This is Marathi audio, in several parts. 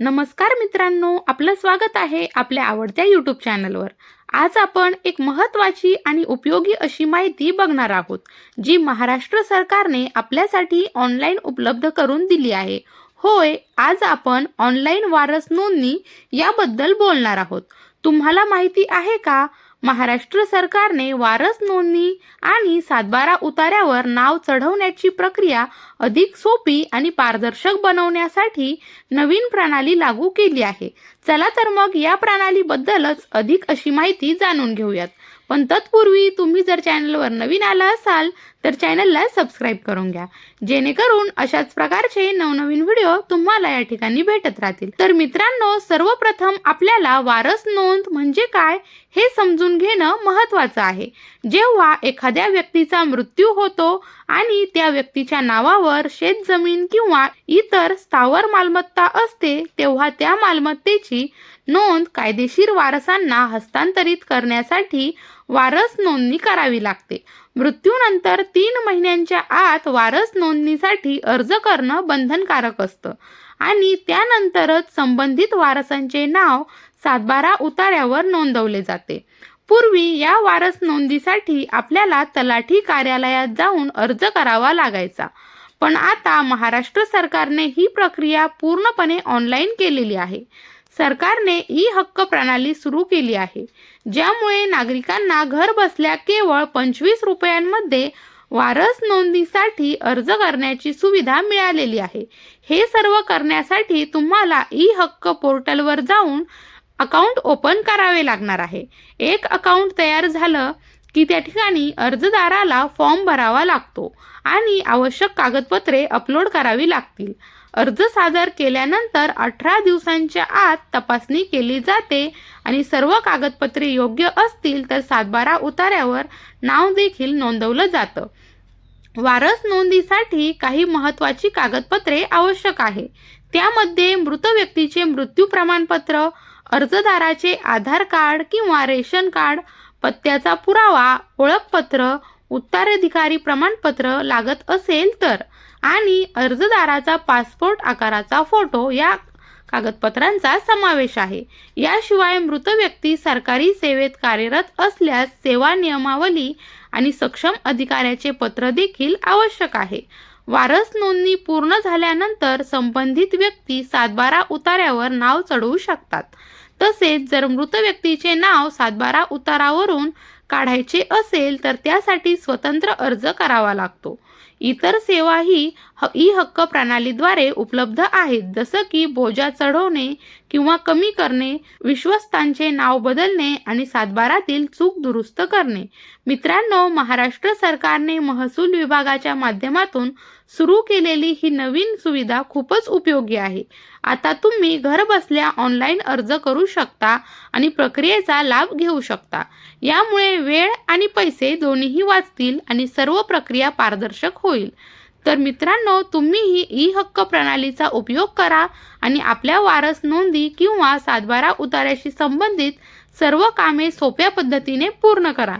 नमस्कार मित्रांनो आपलं स्वागत आहे आपल्या आवडत्या यूट्यूब चॅनलवर आज आपण एक महत्त्वाची आणि उपयोगी अशी माहिती बघणार आहोत जी महाराष्ट्र सरकारने आपल्यासाठी ऑनलाईन उपलब्ध करून दिली आहे. होय आज आपण ऑनलाईन वारस नोंदणी याबद्दल बोलणार आहोत. तुम्हाला माहिती आहे का? महाराष्ट्र सरकारने वारस नोंदणी आणि सातबारा उतार्यावर नाव चढवण्याची प्रक्रिया अधिक सोपी आणि पारदर्शक बनवण्यासाठी नवीन प्रणाली लागू केली आहे. चला तर मग या प्रणालीबद्दलच अधिक अशी माहिती जाणून घेऊयात. पण तत्पूर्वी तुम्ही जर चॅनलवर नवीन आला असाल तर चॅनलला सबस्क्राईब करून घ्या. जेणेकरून अशाच प्रकारचे नवनवीन व्हिडिओ तुम्हाला या ठिकाणी भेटत राहतील. तर मित्रांनो सर्वप्रथम आपल्याला वारस नोंद म्हणजे काय हे समजून घेणं महत्वाचं आहे. जेव्हा एखाद्या व्यक्तीचा मृत्यू होतो आणि त्या व्यक्तीच्या नावावर शेतजमीन किंवा इतर स्थावर मालमत्ता असते तेव्हा त्या मालमत्तेची नोंद कायदेशीर वारसांना हस्तांतरित करण्यासाठी वारस नोंदणी करावी लागते. मृत्यूनंतर तीन महिन्यांच्या आत वारस नोंदणीसाठी अर्ज करणं बंधनकारक असतं. आणि त्यानंतरच संबंधित वारसांचे नाव सातबारा उतार्यावर नोंदवले जाते. पूर्वी या वारस नोंदीसाठी आपल्याला तलाठी कार्यालयात जाऊन अर्ज करावा लागायचा. पण आता महाराष्ट्र सरकारने ही प्रक्रिया पूर्णपणे ऑनलाईन केलेली आहे. सरकारने ई हक्क प्रणाली सुरू केली आहे ज्यामुळे नागरिकांना घर बसल्या केवळ पंचवीस रुपयांमध्ये वारस नोंदणीसाठी अर्ज करण्याची सुविधा मिळालेली आहे. हे सर्व करण्यासाठी तुम्हाला ई हक्क पोर्टलवर जाऊन अकाउंट ओपन करावे लागणार आहे. एक अकाउंट तयार झालं की त्या ठिकाणी अर्जदाराला फॉर्म भरावा लागतो आणि आवश्यक कागदपत्रे अपलोड करावी लागतील. अर्ज सादर केल्यानंतर अठरा दिवसांच्या आत तपासणी केली जाते आणि सर्व कागदपत्रे योग्य असतील तर सातबारा उतार्यावर नाव देखील नोंदवलं जातं. वारस नोंदीसाठी काही महत्त्वाची कागदपत्रे आवश्यक आहे. त्यामध्ये मृत व्यक्तीचे मृत्यू प्रमाणपत्र अर्जदाराचे आधार कार्ड किंवा रेशन कार्ड पत्त्याचा पुरावा ओळखपत्र उत्तराधिकारी प्रमाणपत्र लागत असेल तर आणि अर्जदाराचा पासपोर्ट आकाराचा फोटो या कागदपत्रांचा समावेश आहे. याशिवाय मृत व्यक्ती सरकारी सेवेत कार्यरत असल्यास सेवा नियमावली आणि सक्षम अधिकाऱ्याचे पत्र देखील आवश्यक आहे. वारस नोंदणी पूर्ण झाल्यानंतर संबंधित व्यक्ती सातबारा उतार्यावर नाव चढवू शकतात. तसेच जर मृत व्यक्तीचे नाव सातबारा उतारावरून काढायचे असेल तर त्यासाठी स्वतंत्र अर्ज करावा लागतो. इतर सेवाही ह ई हक्क प्रणालीद्वारे उपलब्ध आहेत. जसं की बोजा चढवणे किंवा कमी करणे विश्वस्तांचे नाव बदलणे आणि सातबारातील चूक दुरुस्त करणे. मित्रांनो महाराष्ट्र सरकारने महसूल विभागाच्या माध्यमातून सुरू केलेली ही नवीन सुविधा खूपच उपयोगी आहे. आता तुम्ही घर बसल्या ऑनलाईन अर्ज करू शकता आणि प्रक्रियेचा लाभ घेऊ शकता. यामुळे वेळ आणि पैसे दोन्हीही वाचतील आणि सर्व प्रक्रिया पारदर्शक होईल. तर मित्रांनो तुम्हीही ई हक्क प्रणालीचा उपयोग करा आणि आपल्या वारस नोंदी किंवा सातबारा उतार्याशी संबंधित सर्व कामे सोप्या पद्धतीने पूर्ण करा.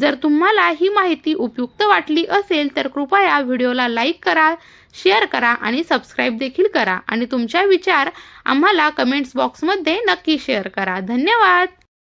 जर तुम्हाला ही माहिती उपयुक्त वाटली असेल तर कृपया व्हिडिओला लाईक करा शेअर करा आणि सबस्क्राईब देखील करा. आणि तुमच्या विचार आम्हाला कमेंट्स बॉक्समध्ये नक्की शेअर करा. धन्यवाद!